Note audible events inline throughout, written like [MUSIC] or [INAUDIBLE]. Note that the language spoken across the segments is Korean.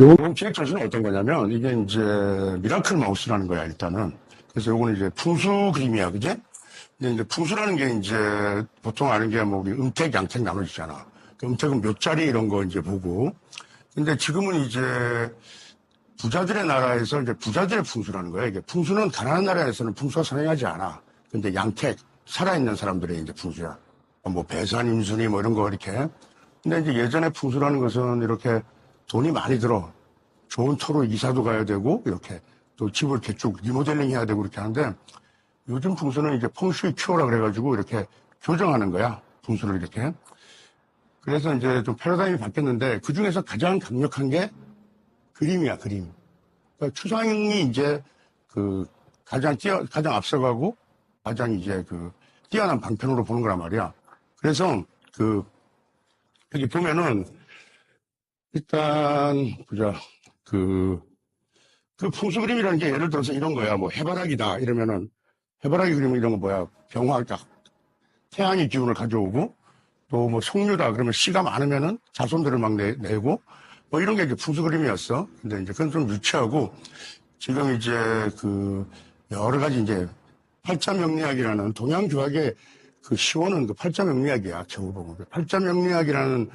요 기획 전술은 어떤 거냐면 이게 이제 미라클 마우스라는 거야 일단은. 그래서 요거는 이제 풍수 그림이야 그제? 근데 이제 풍수라는 게 이제 보통 아는 게 뭐 우리 음택 양택 나눠지잖아. 그 음택은 몇 자리 이런 거 이제 보고. 근데 지금은 이제 부자들의 나라에서 이제 부자들의 풍수라는 거야 이게. 풍수는 가난한 나라에서는 풍수가 상행하지 않아. 근데 양택 살아있는 사람들의 이제 풍수야. 뭐 배산 임순이 뭐 이런 거 이렇게. 근데 이제 예전에 풍수라는 것은 이렇게 돈이 많이 들어. 좋은 터로 이사도 가야 되고, 이렇게. 또 집을 쭉 리모델링 해야 되고, 이렇게 하는데, 요즘 풍수는 이제 펑슈이 큐어라 그래가지고, 이렇게 교정하는 거야. 풍수를 이렇게. 그래서 이제 좀 패러다임이 바뀌었는데, 그 중에서 가장 강력한 게 그림이야, 그림. 그러니까 추상이 이제 그 가장 뛰어, 가장 앞서가고, 가장 이제 그 뛰어난 방편으로 보는 거란 말이야. 그래서 그, 여기 보면은, 일단 보자. 그, 그 풍수 그림이라는 게 예를 들어서 이런 거야. 뭐 해바라기다. 이러면은 해바라기 그림은 이런 거 뭐야? 병화가 태양의 기운을 가져오고 또뭐 석류다. 그러면 씨가 많으면은 자손들을 막 내, 내고 뭐 이런 게 이제 풍수 그림이었어. 근데 이제 그건 좀 유치하고 지금 이제 그 여러 가지 이제 팔자 명리학이라는 동양주학의 그 시원은 그 팔자 명리학이야. 겨우 보면. 팔자 명리학이라는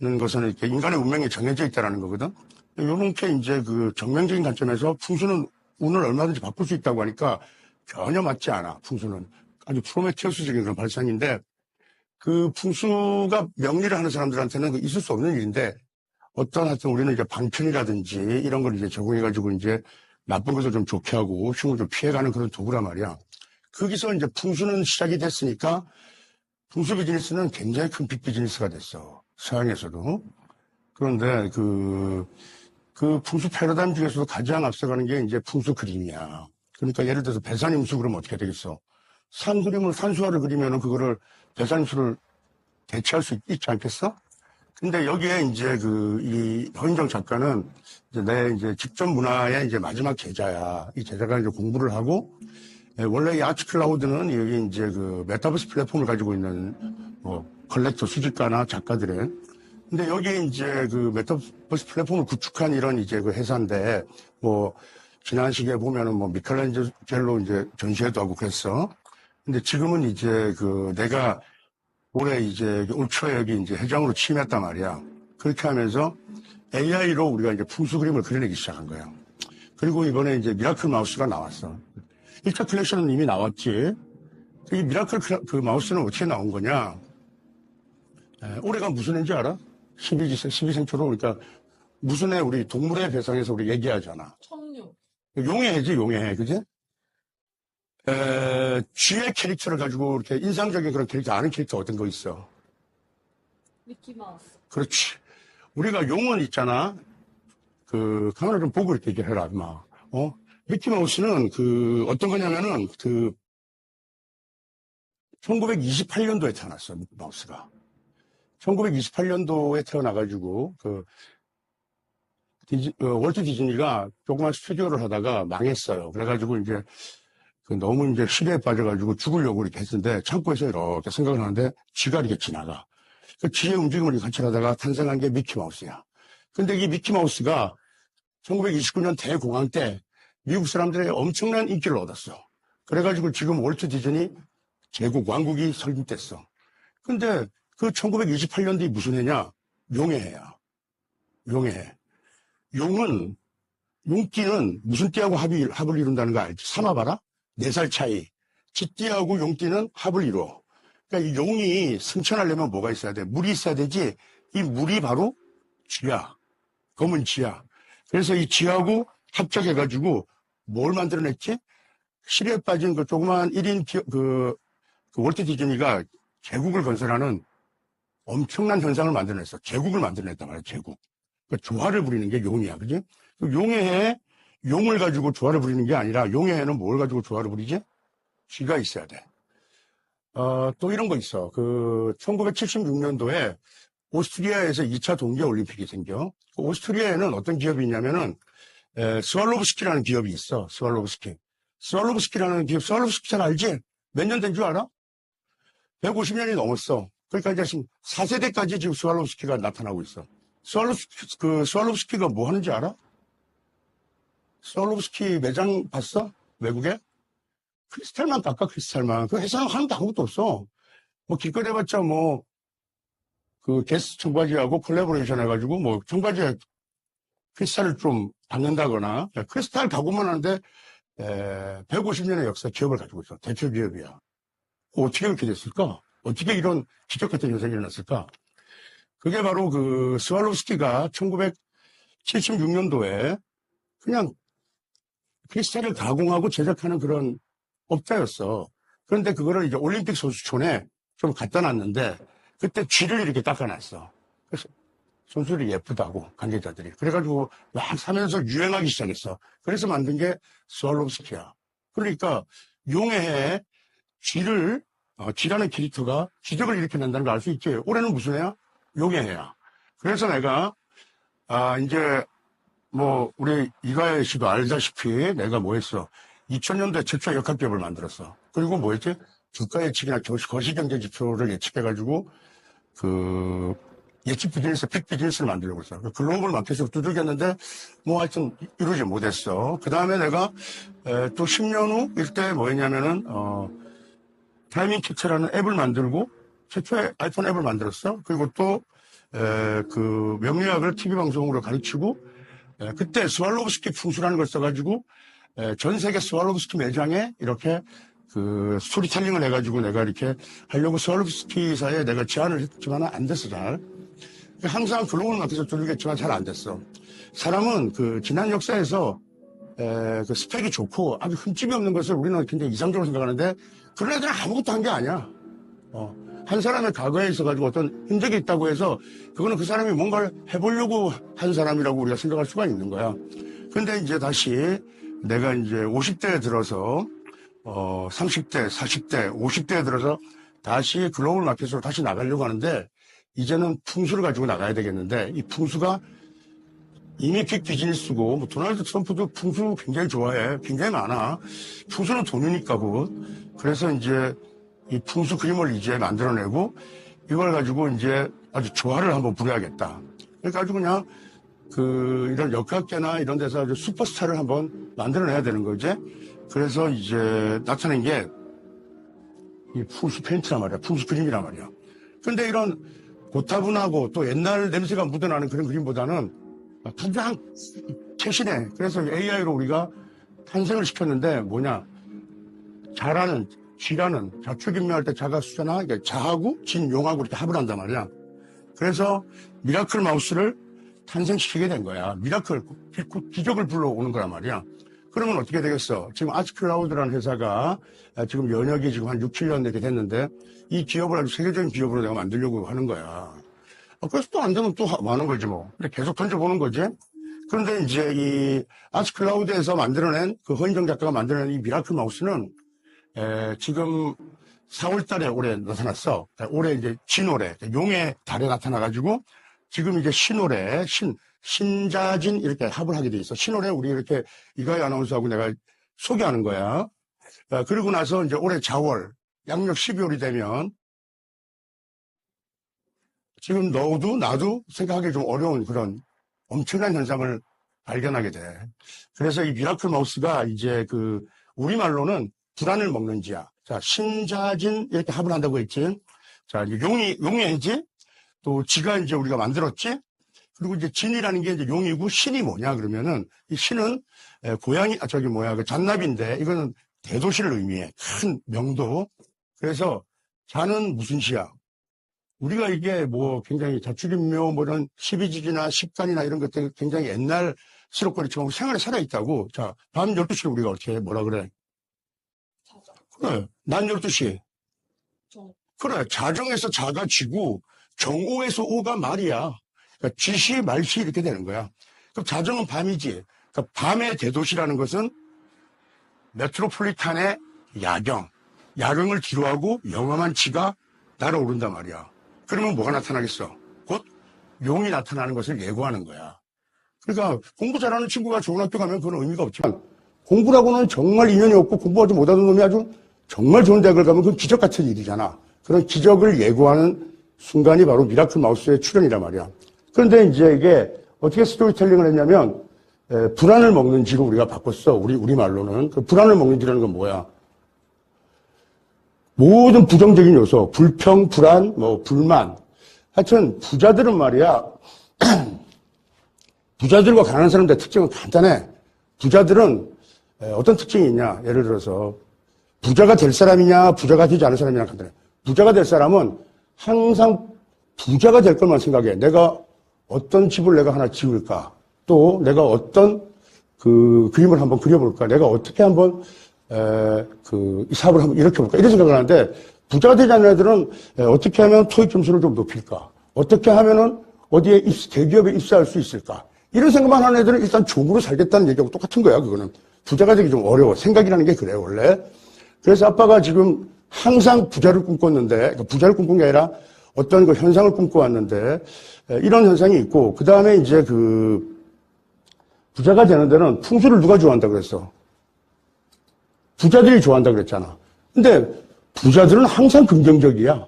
는 것은 이렇게 인간의 운명이 정해져 있다는 거거든. 요렇게 이제 그 정명적인 관점에서 풍수는 운을 얼마든지 바꿀 수 있다고 하니까 전혀 맞지 않아. 풍수는 아주 프로메테우스적인 그런 발상인데 그 풍수가 명리를 하는 사람들한테는 그 있을 수 없는 일인데 어떤 하여튼 우리는 이제 방편이라든지 이런 걸 이제 적용해가지고 이제 나쁜 것을 좀 좋게 하고 흉을 좀 피해가는 그런 도구란 말이야. 거기서 이제 풍수는 시작이 됐으니까 풍수 비즈니스는 굉장히 큰 빅 비즈니스가 됐어. 서양에서도. 그런데 그, 그 풍수 패러다임 중에서도 가장 앞서가는 게 이제 풍수 그림이야. 그러니까 예를 들어서 배산임수 그러면 어떻게 되겠어? 산 그림을 산수화를 그리면은 그거를 배산임수를 대체할 수 있지 않겠어? 근데 여기에 이제 그, 이 허인정 작가는 이제 내 이제 직접 문화의 이제 마지막 제자야. 이 제자가 이제 공부를 하고 예, 원래 이 아트 클라우드는 여기 이제 그 메타버스 플랫폼을 가지고 있는 뭐 컬렉터 수집가나 작가들의 근데 여기 이제 그 메타버스 플랫폼을 구축한 이런 이제 그 회사인데 뭐 지난 시기에 보면은 뭐 미켈란젤로 이제 전시회도 하고 그랬어. 근데 지금은 이제 그 내가 올해 이제 올 초에 여기 이제 회장으로 취임했단 말이야. 그렇게 하면서 AI로 우리가 이제 풍수 그림을 그려내기 시작한 거야. 그리고 이번에 이제 미라클 마우스가 나왔어. 1차 컬렉션은 이미 나왔지. 이 미라클 클- 그 마우스는 어떻게 나온 거냐? 에, 올해가 무슨 해인지 알아? 12기세, 12생초로 그러니까 무슨 해 우리 동물의 배상에서 우리 얘기하잖아. 청류. 용의 해지, 용의 해, 그지? 에, 쥐의 캐릭터를 가지고 이렇게 인상적인 그런 캐릭터, 아는 캐릭터 어떤 거 있어? 미키마우스. 그렇지. 우리가 용은 있잖아. 그, 카메라 좀 보고 이렇게 해라, 임마. 어? 미키마우스는 그, 어떤 거냐면은, 그, 1928년도에 태어났어, 미키마우스가. 1928년도에 태어나가지고, 그, 디즈, 어, 월트 디즈니가 조그만 스튜디오를 하다가 망했어요. 그래가지고 이제, 그 너무 이제 시대에 빠져가지고 죽으려고 이렇게 했는데, 창고에서 이렇게 생각을 하는데, 쥐가 이렇게 지나가. 그 쥐의 움직임을 관찰하다가 탄생한 게 미키마우스야. 근데 이 미키마우스가 1929년 대공황 때 미국 사람들의 엄청난 인기를 얻었어. 그래가지고 지금 월트 디즈니 제국 왕국이 설립됐어. 근데 그 1928년도이 무슨 해냐? 용의 해야. 용의 해. 용은, 용띠는 무슨 띠하고 합이, 합을 이룬다는 거 알지? 삼아봐라? 네살 차이. 쥐띠하고 용띠는 합을 이루어. 그러니까 이 용이 승천하려면 뭐가 있어야 돼? 물이 있어야 되지. 이 물이 바로 쥐야. 검은 쥐야. 그래서 이 쥐하고 합작해가지고 뭘 만들어냈지? 실에 빠진 그 조그만 1인 기, 그, 그 월트 디즈니가 제국을 건설하는 엄청난 현상을 만들어냈어. 제국을 만들어냈단 말이야, 제국. 그 조화를 부리는 게 용이야, 그지? 그 용의 해, 용을 가지고 조화를 부리는 게 아니라 용의 해는 뭘 가지고 조화를 부리지? 쥐가 있어야 돼. 어, 또 이런 거 있어. 그, 1976년도에 오스트리아에서 2차 동계올림픽이 생겨. 그 오스트리아에는 어떤 기업이 있냐면은, 에, 스왈로브스키라는 기업이 있어. 스왈로브스키. 스왈로브스키라는 기업, 스왈로브스키 잘 알지? 몇 년 된 줄 알아? 150년이 넘었어. 그러니까 이제 지금 4세대까지 지금 스왈로브스키가 나타나고 있어. 스왈로브스키, 그, 스왈로브스키가 뭐 하는지 알아? 스왈로브스키 매장 봤어? 외국에? 크리스탈만 깎아, 크리스탈만. 그 회사는 하는 게 아무것도 없어. 뭐 길거리 해봤자 뭐, 그 게스트 청바지하고 콜라보레이션 해가지고 뭐 청바지에 크리스탈을 좀 받는다거나 크리스탈 가구만 하는데 에, 150년의 역사 기업을 가지고 있어. 대표 기업이야. 어떻게 그렇게 됐을까? 어떻게 이런 기적 같은 현상이 일어났을까? 그게 바로 그 스왈로스키가 1976년도에 그냥 크리스탈을 가공하고 제작하는 그런 업자였어. 그런데 그거를 이제 올림픽 선수촌에 좀 갖다 놨는데 그때 쥐를 이렇게 닦아놨어. 그래서 선수들이 예쁘다고 관계자들이. 그래가지고 막 사면서 유행하기 시작했어. 그래서 만든 게 스왈로브스키야. 그러니까 용해에 쥐를 어, 쥐라는 캐릭터가 기적을 일으켜낸다는 걸 알 수 있지. 올해는 무슨 해야? 용해해야. 그래서 내가 아 이제 뭐 우리 이가혜 씨도 알다시피 내가 뭐 했어. 2000년도에 최초 역학기업을 만들었어. 그리고 뭐 했지? 주가 예측이나 거시- 거시경제 지표를 예측해가지고 그 예측 비즈니스, 픽 비즈니스를 만들려고 했어. 그 글로벌 마켓을 두들겼는데 뭐 하여튼 이루지 못했어. 그 다음에 내가 에, 또 10년 후 이때 뭐 했냐면은 어 타이밍 캡처라는 앱을 만들고 최초의 아이폰 앱을 만들었어. 그리고 또그 명리학을 TV 방송으로 가르치고 에, 그때 스왈로브스키 풍수라는 걸 써가지고 에, 전 세계 스왈로브스키 매장에 이렇게 그 스토리텔링을 해가지고 내가 이렇게 하려고 스왈로브스키사에 내가 제안을 했지만 안 됐어 잘. 항상 글로벌 마켓을 두들겼지만 잘 안 됐어. 사람은 그 지난 역사에서 에, 그 스펙이 좋고 아주 흠집이 없는 것을 우리는 굉장히 이상적으로 생각하는데 그런 애들은 아무것도 한 게 아니야. 어, 한 사람의 과거에 있어가지고 어떤 흔적이 있다고 해서 그거는 그 사람이 뭔가를 해보려고 한 사람이라고 우리가 생각할 수가 있는 거야. 근데 이제 다시 내가 이제 50대에 들어서 어, 30대, 40대, 50대에 들어서 다시 글로벌 마켓으로 다시 나가려고 하는데 이제는 풍수를 가지고 나가야 되겠는데 이 풍수가 이미 픽 비즈니스고 뭐 도널드 트럼프도 풍수 굉장히 좋아해. 굉장히 많아. 풍수는 돈이니까 곧. 그래서 이제 이 풍수 그림을 이제 만들어내고 이걸 가지고 이제 아주 조화를 한번 부려야겠다. 그래가지고 그냥 그 이런 역학계나 이런 데서 아주 슈퍼스타를 한번 만들어내야 되는 거지. 그래서 이제 나타낸 게 이 풍수 페인트란 말이야. 풍수 그림이란 말이야. 근데 이런 고타분하고 또 옛날 냄새가 묻어나는 그런 그림보다는 가장 최신의 그래서 AI로 우리가 탄생을 시켰는데 뭐냐 자라는 쥐라는 자축인묘할 때 자가 수자나 이게 자하고 진용하고 이렇게 합을 한단 말이야. 그래서 미라클 마우스를 탄생시키게 된 거야. 미라클 기- 기적을 불러오는 거란 말이야. 그러면 어떻게 되겠어? 지금 아츠클라우드라는 회사가 아, 지금 연역이 지금 한 6, 7년 이렇게 됐는데 이 기업을 아주 세계적인 기업으로 내가 만들려고 하는 거야. 아, 그래서 또 안 되면 또 하- 많은 거지 뭐. 근데 계속 던져보는 거지. 그런데 이제 이 아츠클라우드에서 만들어낸 그 허인정 작가가 만들어낸 이 미라클 마우스는 에, 지금 4월 달에 올해 나타났어. 올해 이제 진올해, 용의 달에 나타나가지고 지금 이제 신올해, 신, 신자진 이렇게 합을 하게 돼 있어. 신올해 우리 이렇게 이가희 아나운서하고 내가 소개하는 거야. 아, 그리고 나서 이제 올해 4월, 양력 12월이 되면 지금 너도 나도 생각하기 좀 어려운 그런 엄청난 현상을 발견하게 돼. 그래서 이 미라클 마우스가 이제 그 우리말로는 불안을 먹는 지야. 자, 신자진 이렇게 합을 한다고 했지. 자, 용이, 용이지? 또 지가 이제 우리가 만들었지? 그리고 이제 진이라는 게 이제 용이고 신이 뭐냐 그러면은 이 신은 에, 고양이, 아, 저기 뭐야, 그 잔나비인데 이거는 대도시를 의미해. 큰 명도. 그래서 자는 무슨 시야? 우리가 이게 뭐 굉장히 자축인묘 뭐 이런 십이지기나 십간이나 이런 것들 굉장히 옛날스럽거리지만 우리 생활에 살아있다고. 자, 밤 12시에 우리가 어떻게 해? 뭐라 그래? 그래. 난 12시. 정. 그래. 자정에서 자가 쥐고 정오에서 오가 말이야. 그러니까 쥐시, 말시 이렇게 되는 거야. 그럼 자정은 밤이지. 그러니까 밤의 대도시라는 것은 메트로폴리탄의 야경, 야경을 뒤로하고 영험한 지가 날아오른단 말이야. 그러면 뭐가 나타나겠어? 곧 용이 나타나는 것을 예고하는 거야. 그러니까 공부 잘하는 친구가 좋은 학교 가면 그건 의미가 없지만 공부라고는 정말 인연이 없고 공부하지 못하는 놈이 아주 정말 좋은 대학을 가면 그건 기적 같은 일이잖아. 그런 기적을 예고하는 순간이 바로 미라클 마우스의 출현이란 말이야. 그런데 이제 이게 어떻게 스토리텔링을 했냐면 에, 불안을 먹는 지로 우리가 바꿨어. 우리 우리 말로는 그 불안을 먹는 지라는 건 뭐야? 모든 부정적인 요소, 불평, 불안, 뭐 불만. 하여튼 부자들은 말이야. [CLEARS THROAT] 부자들과 가난한 사람들의 특징은 간단해. 부자들은 에, 어떤 특징이 있냐? 예를 들어서 부자가 될 사람이냐, 부자가 되지 않을 사람이냐 간단해. 부자가 될 사람은 항상 부자가 될 것만 생각해. 내가 어떤 집을 내가 하나 지을까? 또 내가 어떤 그 그림을 한번 그려볼까? 내가 어떻게 한번 에, 그, 이 사업을 한번 이렇게 볼까? 이런 생각을 하는데, 부자가 되지 않는 애들은 에, 어떻게 하면 토익 점수를 좀 높일까? 어떻게 하면은 어디에 입, 대기업에 입사할 수 있을까? 이런 생각만 하는 애들은 일단 종으로 살겠다는 얘기하고 똑같은 거야, 그거는. 부자가 되기 좀 어려워. 생각이라는 게 그래, 원래. 그래서 아빠가 지금 항상 부자를 꿈꿨는데, 그러니까 부자를 꿈꾼 게 아니라 어떤 그 현상을 꿈꿔왔는데, 에, 이런 현상이 있고, 그 다음에 이제 그, 부자가 되는 데는 풍수를 누가 좋아한다 그랬어? 부자들이 좋아한다 그랬잖아. 근데 부자들은 항상 긍정적이야.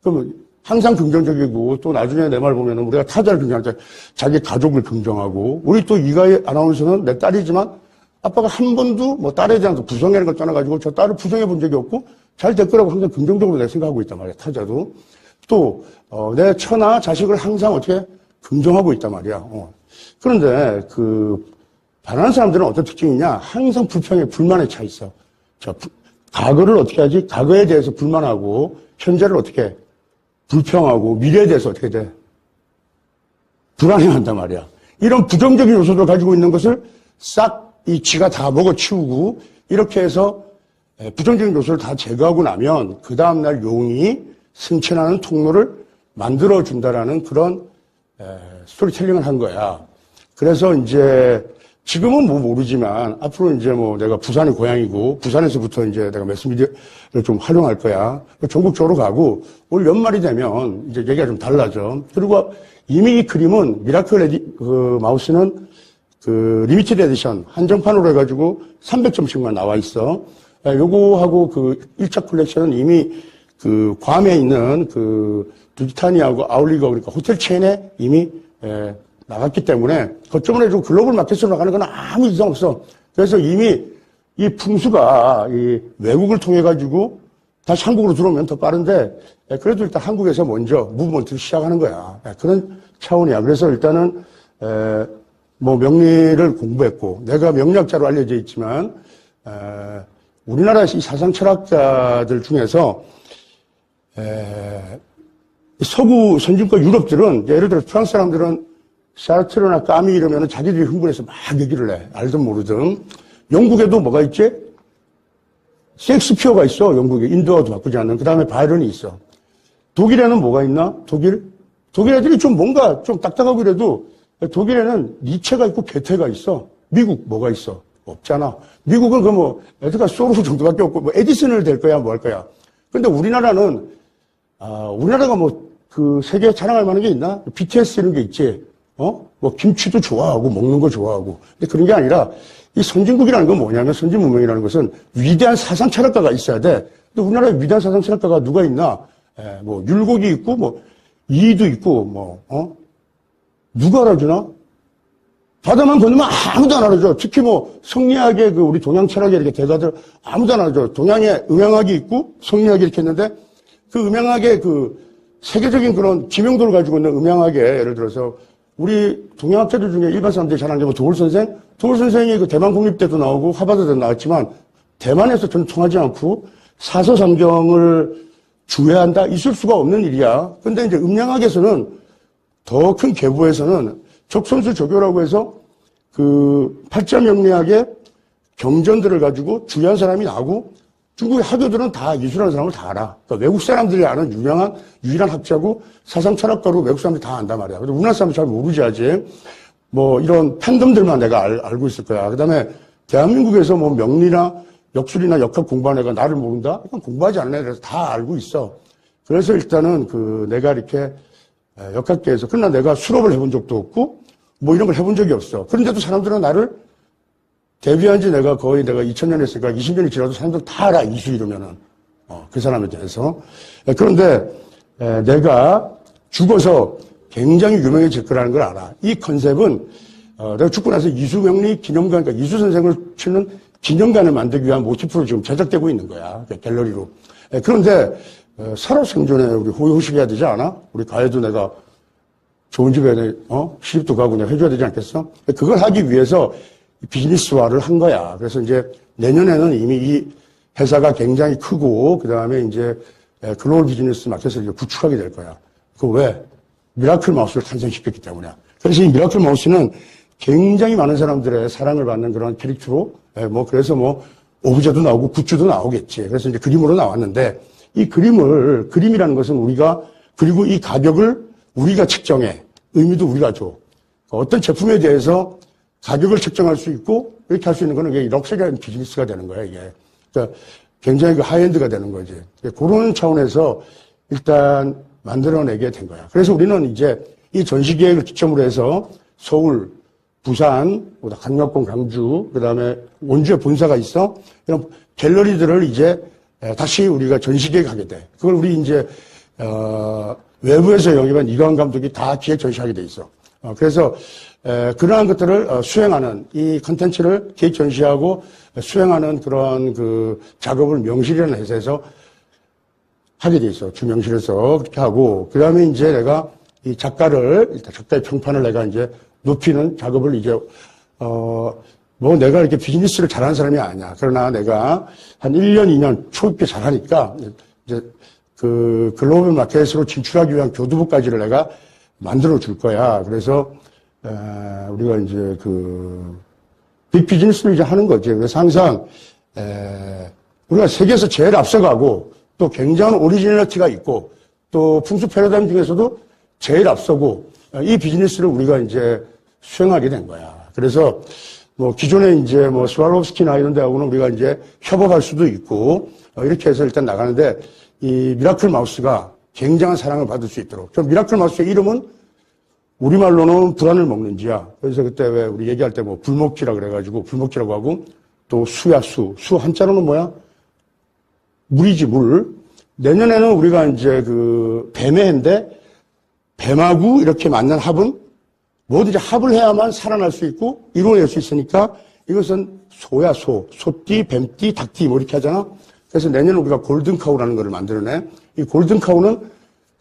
그러면 항상 긍정적이고 또 나중에 내 말 보면은 우리가 타자를 긍정할 때 자기 가족을 긍정하고 우리 또 이가의 아나운서는 내 딸이지만 아빠가 한 번도 뭐 딸에 대한 그 부정이라는 걸 떠나가지고 저 딸을 부정해 본 적이 없고 잘 될 거라고 항상 긍정적으로 내가 생각하고 있단 말이야. 타자도. 또, 어, 내 처나 자식을 항상 어떻게 긍정하고 있단 말이야. 어. 그런데 그 바라는 사람들은 어떤 특징이냐? 항상 불평에 불만에 차 있어. 자, 부- 과거를 어떻게 하지? 과거에 대해서 불만하고 현재를 어떻게 해? 불평하고 미래에 대해서 어떻게 돼? 불안해한단 말이야. 이런 부정적인 요소를 가지고 있는 것을 싹 이 지가 다 먹어치우고 이렇게 해서 에, 부정적인 요소를 다 제거하고 나면 그 다음날 용이 승천하는 통로를 만들어준다라는 그런 에, 스토리텔링을 한 거야. 그래서 이제 지금은 뭐 모르지만 앞으로 이제 뭐 내가 부산이 고향이고 부산에서부터 이제 내가 매스미디어를 좀 활용할 거야. 전국적으로 가고 올 연말이 되면 이제 얘기가 좀 달라져. 그리고 이미 이 그림은 미라클 에디, 그 마우스는 그 리미티드 에디션 한정판으로 해가지고 300점씩만 나와 있어. 예, 요거하고 그 1차 컬렉션은 이미 그 괌에 있는 그 두지타니하고 아울리거 그러니까 호텔 체인에 이미 예, 나갔기 때문에 거점으로 해서 글로벌 마켓으로 나가는 건 아무 이상 없어. 그래서 이미 이 풍수가 이 외국을 통해 가지고 다시 한국으로 들어오면 더 빠른데 예, 그래도 일단 한국에서 먼저 무브먼트를 시작하는 거야. 예, 그런 차원이야. 그래서 일단은 에, 뭐 명리를 공부했고 내가 명리학자로 알려져 있지만 에, 우리나라 이 사상 철학자들 중에서 에, 서구 선진국 유럽들은 예를 들어 프랑스 사람들은 샤르트르나 까미 이러면 자기들이 흥분해서 막 얘기를 해 알든 모르든 영국에도 뭐가 있지? 셰익스피어가 있어 영국에 인도와도 바꾸지 않는 그 다음에 바이런이 있어 독일에는 뭐가 있나? 독일? 독일 애들이 좀 뭔가 좀 딱딱하고 그래도 독일에는 니체가 있고 게테가 있어. 미국 뭐가 있어? 없잖아. 미국은 그 뭐, 애들가 소르 정도밖에 없고, 뭐, 에디슨을 될 거야, 뭐 할 거야. 근데 우리나라는, 아, 우리나라가 뭐, 그, 세계에 자랑할 만한 게 있나? BTS 이런 게 있지. 어? 뭐, 김치도 좋아하고, 먹는 거 좋아하고. 근데 그런 게 아니라, 이 선진국이라는 건 뭐냐면, 선진 문명이라는 것은 위대한 사상 철학가가 있어야 돼. 근데 우리나라에 위대한 사상 철학가가 누가 있나? 에, 뭐, 율곡이 있고, 뭐, 이도 있고, 뭐, 어? 누가 알아주나? 바다만 건너면 아무도 안 알아줘. 특히 뭐 성리학의 그 우리 동양 철학의 이렇게 대가들 아무도 안 알아줘. 동양에 음양학이 있고 성리학이 이렇게 했는데 그 음양학의 그 세계적인 그런 지명도를 가지고 있는 음양학에 예를 들어서 우리 동양학자들 중에 일반 사람들이 잘 아는 게 도울 선생? 도울 선생이 그 대만 국립대도 나오고 하버드도 나왔지만 대만에서 전 통하지 않고 사서상경을 주회한다? 있을 수가 없는 일이야. 근데 이제 음양학에서는 더 큰 계보에서는 적선수 조교라고 해서 그 팔자 명리학의 경전들을 가지고 주의한 사람이 나고 중국의 학교들은 다 이수라는 사람을 다 알아. 그러니까 외국 사람들이 아는 유명한 유일한 학자고 사상 철학가로 외국 사람들이 다 안단 말이야. 근데 우리나라 사람은 잘 모르지 아직. 뭐 이런 팬덤들만 내가 알, 고 있을 거야. 그다음에 대한민국에서 뭐 명리나 역술이나 역학 공부한 애가 나를 모른다? 이건 공부하지 않은 애라서 다 알고 있어. 그래서 일단은 그 내가 이렇게 에, 역학계에서 그러나 내가 수업을 해본 적도 없고 뭐 이런 걸 해본 적이 없어. 그런데도 사람들은 나를 데뷔한 지 내가 거의 내가 2000년 했으니까 20년이 지나도 사람들 다 알아. 이수 이러면은. 어, 그 사람에 대해서. 에, 그런데 에, 내가 죽어서 굉장히 유명해질 거라는 걸 알아. 이 컨셉은 어, 내가 죽고 나서 이수명리 기념관, 그러니까 이수 선생을 치는 기념관을 만들기 위한 모티프로 지금 제작되고 있는 거야. 그 갤러리로. 에, 그런데 어, 살아 생전에 우리 호의호식해야 되지 않아? 우리 가해도 내가 좋은 집에 내- 어? 시집도 가고 내가 해줘야 되지 않겠어? 그걸 하기 위해서 비즈니스화를 한 거야. 그래서 이제 내년에는 이미 이 회사가 굉장히 크고 그 다음에 이제 에, 글로벌 비즈니스 마켓을 이제 구축하게 될 거야. 그 왜? 미라클 마우스를 탄생시켰기 때문이야. 그래서 이 미라클 마우스는 굉장히 많은 사람들의 사랑을 받는 그런 캐릭터로 에, 뭐 그래서 뭐 오브제도 나오고 굿즈도 나오겠지. 그래서 이제 그림으로 나왔는데 이 그림을 그림이라는 것은 우리가 그리고 이 가격을 우리가 측정해 의미도 우리가 줘. 어떤 제품에 대해서 가격을 측정할 수 있고 이렇게 할 수 있는 거는 이게 럭셔리한 비즈니스가 되는 거야 이게. 그러니까 굉장히 그 하이엔드가 되는 거지. 그런 차원에서 일단 만들어내게 된 거야. 그래서 우리는 이제 이 전시 계획을 기점으로 해서 서울, 부산, 강력권, 강주, 그 다음에 원주에 본사가 있어. 이런 갤러리들을 이제 에, 다시 우리가 전시계획 하게 돼. 그걸 우리 이제, 어, 외부에서 영입한 이광 감독이 다 기획 전시하게 돼 있어. 어, 그래서, 에, 그러한 것들을 어, 수행하는 이 컨텐츠를 기획 전시하고 수행하는 그런 그 작업을 명실이라는 회사에서 하게 돼 있어. 주명실에서 그렇게 하고, 그 다음에 이제 내가 이 작가를, 작가의 평판을 내가 이제 높이는 작업을 이제, 어, 뭐 내가 이렇게 비즈니스를 잘하는 사람이 아니야. 그러나 내가 한 1년, 2년 초입게 잘하니까 이제 그 글로벌 마켓으로 진출하기 위한 교두부까지를 내가 만들어 줄 거야. 그래서, 에, 우리가 이제 그, 빅 비즈니스를 이제 하는 거지. 그래서 항상, 에, 우리가 세계에서 제일 앞서가고 또 굉장한 오리지널리티가 있고 또 풍수 패러다임 중에서도 제일 앞서고 이 비즈니스를 우리가 이제 수행하게 된 거야. 그래서 뭐 기존에 이제 뭐 스와rov스키나 이런 데하고는 우리가 이제 협업할 수도 있고 어, 이렇게 해서 일단 나가는데 이 미라클 마우스가 굉장한 사랑을 받을 수 있도록. 저 미라클 마우스의 이름은 우리말로는 불안을 먹는지야. 그래서 그때 왜 우리 얘기할 때 뭐 불먹기라 그래가지고 불먹기라고 하고 또 수야 수. 수 한자로는 뭐야? 물이지 물. 내년에는 우리가 이제 그 뱀의 해인데 뱀하고 이렇게 맞는 합은 뭐든지 합을 해야만 살아날 수 있고 이루어낼 수 있으니까 이것은 소야 소, 소띠, 뱀띠, 닭띠 뭐 이렇게 하잖아. 그래서 내년에 우리가 골든카우라는 것을 만들어내. 이 골든카우는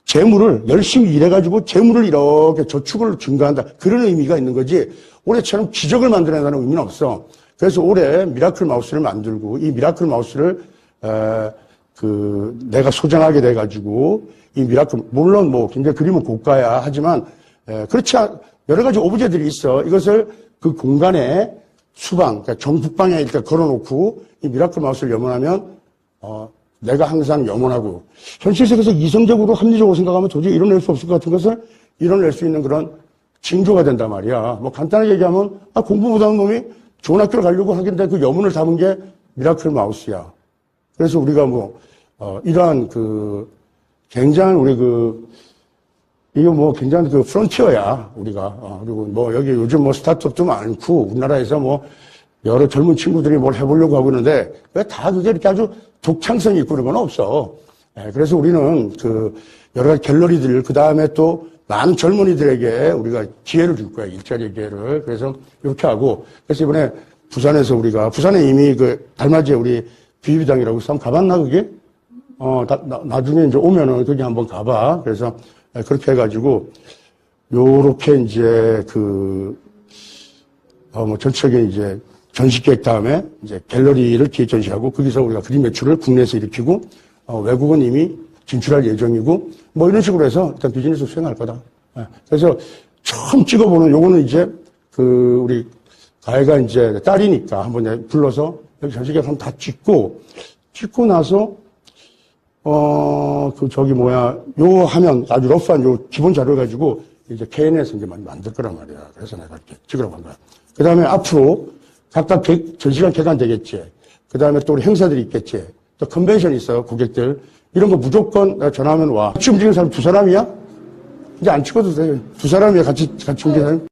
재물을 열심히 일해가지고 재물을 이렇게 저축을 증가한다. 그런 의미가 있는 거지. 올해처럼 기적을 만들어낸다는 의미는 없어. 그래서 올해 미라클 마우스를 만들고 이 미라클 마우스를 에, 그 내가 소장하게 돼가지고 이 미라클 물론 뭐 굉장히 그림은 고가야 하지만 에, 그렇지 않 여러 가지 오브제들이 있어. 이것을 그 공간에 수방, 그러니까 정북방에 이렇게 걸어놓고 이 미라클 마우스를 염원하면 어, 내가 항상 염원하고 현실 세계에서 이성적으로 합리적으로 생각하면 도저히 이뤄낼 수 없을 것 같은 것을 이뤄낼 수 있는 그런 징조가 된단 말이야. 뭐 간단하게 얘기하면 아, 공부 못하는 놈이 좋은 학교를 가려고 하긴데 그 염원을 담은 게 미라클 마우스야. 그래서 우리가 뭐 어, 이러한 그 굉장한 우리 그 이거 뭐 굉장히 그 프론티어야 우리가 어, 그리고 뭐 여기 요즘 뭐 스타트업도 많고 우리나라에서 뭐 여러 젊은 친구들이 뭘 해보려고 하고 있는데 왜 다 그게 이렇게 아주 독창성이 있고 그런 건 없어. 예, 그래서 우리는 그 여러 가지 갤러리들 그 다음에 또 많은 젊은이들에게 우리가 기회를 줄 거야 일자리 기회를 그래서 이렇게 하고 그래서 이번에 부산에서 우리가 부산에 이미 그 달맞이에 우리 비비당이라고 있어 가봤나 그게? 어, 나, 나, 나중에 이제 오면은 거기 한번 가봐. 그래서 그렇게 해가지고, 요렇게 이제 그, 어, 뭐 전체적인 이제 전시 계획 다음에 이제 갤러리를 기획 전시하고 거기서 우리가 그림 매출을 국내에서 일으키고, 어, 외국은 이미 진출할 예정이고, 뭐 이런 식으로 해서 일단 비즈니스 수행할 거다. 예. 그래서 처음 찍어보는 요거는 이제 그 우리 가해가 이제 딸이니까 한번 불러서 여기 전시 계획 한번 다 찍고, 찍고 나서 어, 그, 저기, 뭐야, 요 하면 아주 러프한 요 기본 자료 가지고 이제 KN에서 이제 많이 만들 거란 말이야. 그래서 내가 이렇게 찍으라고 한 거야. 그 다음에 앞으로 각각 개- 전시관 개관 되겠지. 그 다음에 또 우리 행사들이 있겠지. 또 컨벤션 있어, 고객들. 이런 거 무조건 나 전화하면 와. 같이 움직이는 사람 두 사람이야? 이제 안 찍어도 돼. 두 사람이야, 같이, 같이 움직이는 사람.